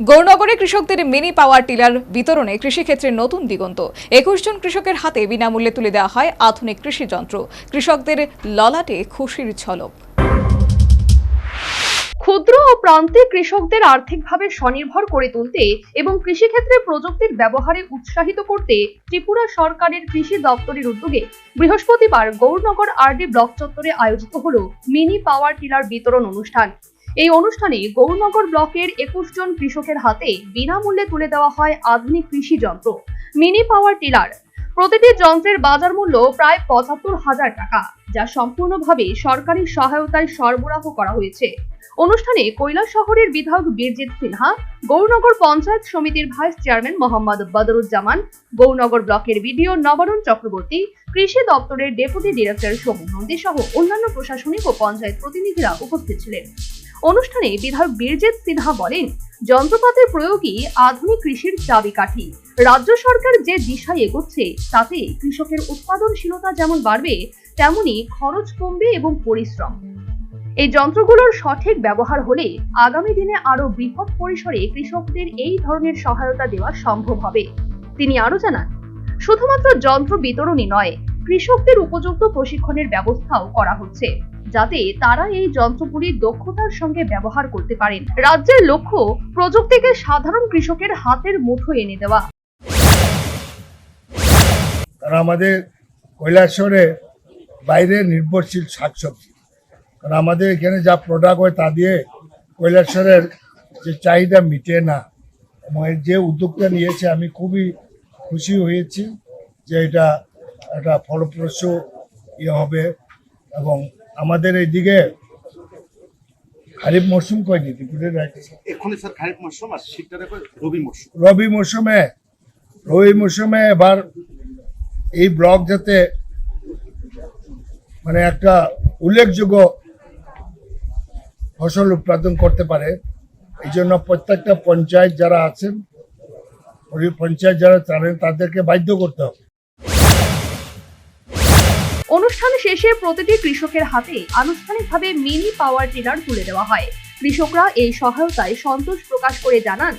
গৌরনগরে কৃষকদের mini power tiller বিতরণে কৃষিক্ষেত্রে নতুন দিগন্ত। একুশ জন কৃষকের হাতে বিনামূল্যে তুলে দেওয়া হয় আধুনিক কৃষি যন্ত্র। কৃষকদের ললাটে খুশির ঝলক। ক্ষুদ্র ও প্রান্তিক কৃষকদের আর্থিকভাবে স্বনির্ভর করে তুলতে এবং কৃষিক্ষেত্রে প্রযুক্তির ব্যবহারে উৎসাহিত করতে ত্রিপুরা সরকারের কৃষি দপ্তরের উদ্যোগে বৃহস্পতিবার গৌরনগর আরডি ব্লক চত্বরে আয়োজিত হল মিনি পাওয়ার টিলার বিতরণ অনুষ্ঠান। এই অনুষ্ঠানে গৌরনগর ব্লকের একুশ জন কৃষকের হাতে বিনামূল্যে তুলে দেওয়া হয় আধুনিক কৃষি যন্ত্র। Mini power tiller. প্রতিটি যন্ত্রের বাজার মূল্য প্রায় পঁচাত্তর হাজার টাকা, যা সম্পূর্ণভাবে সরকারি সহায়তায় সরবরাহ করা হয়েছে। অনুষ্ঠানে কৈলাস শহরের বিধায়ক বীরজিৎ সিনহা, গৌরনগর পঞ্চায়েত সমিতির ভাইস চেয়ারম্যান মোহাম্মদ বদরুজ্জামান, গৌরনগর ব্লকের বিডিও নবারুণ চক্রবর্তী, কৃষি দপ্তরের ডেপুটি ডিরেক্টর সমু নন্দী সহ অন্যান্য প্রশাসনিক ও পঞ্চায়েত প্রতিনিধিরা উপস্থিত ছিলেন। অনুষ্ঠানে বিধায়ক বীরজিৎ সিনহা বলেন, যন্ত্রপাতির প্রয়োগই আধুনিক কৃষির চাবিকাঠি। রাজ্য সরকার যে দিশায় এগোচ্ছে, তাতে কৃষকের উৎপাদনশীলতা যেমন বাড়বে, তেমনি খরচ কমবে এবং পরিশ্রম। এই যন্ত্রগুলোর সঠিক ব্যবহার হলে আগামী দিনে আরও বৃহৎ পরিসরে কৃষকদের এই ধরনের সহায়তা দেওয়া সম্ভব হবে। তিনি আরও জানান, শুধুমাত্র যন্ত্র বিতরণই নয় কৃষকদের উপযুক্ত প্রশিক্ষণের ব্যবস্থাও করা হচ্ছে, যাতে তারা এই যন্ত্রগুলি দক্ষতার সঙ্গে ব্যবহার করতে পারেন। রাজ্যের লক্ষ্য, প্রযুক্তিকে সাধারণ কৃষকের হাতের মুঠো এনে দেওয়া। কারণ আমাদের কৈলাসরে বাইরে নির্ভরশীল শাকসবজি। কারণ আমাদের এখানে যা প্রোডাক্ট হয় তা দিয়ে কৈলাসরের যে চাহিদা মিটে না, এবং যে উদ্যোগটা নিয়েছে, আমি খুবই খুশি হয়েছি যে এটা একটা ফলপ্রসূ ইয়ে হবে এবং আমাদের এইদিকে খারিফ মরশুম কয়নি এখনই স্যার খারিফ মরশুম আর শীতটা রবি মরশুম রবি মৌসুমে রবি মৌসুমে এবার এই ব্লক যাতে মানে একটা উল্লেখযোগ্য ফসল উৎপাদন করতে পারে এই জন্য প্রত্যেকটা পঞ্চায়েত যারা আছেন পঞ্চায়েত যারা জানেন তাদেরকে বাধ্য করতে হবে। অনুষ্ঠান শেষে প্রতিটি কৃষকের হাতে আনুষ্ঠানিকভাবে মিনি পাওয়ার টিলার তুলে দেওয়া হয়। কৃষকরা এই সহায়তায় সন্তোষ প্রকাশ করে জানান,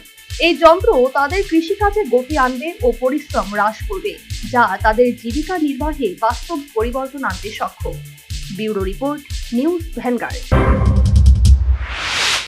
এই যন্ত্র তাদের কৃষিকাজে গতি আনবে ও পরিশ্রম হ্রাস করবে, যা তাদের জীবিকা নির্বাহে বাস্তব পরিবর্তন আনতে সক্ষম। Bureau report, news Vanguard.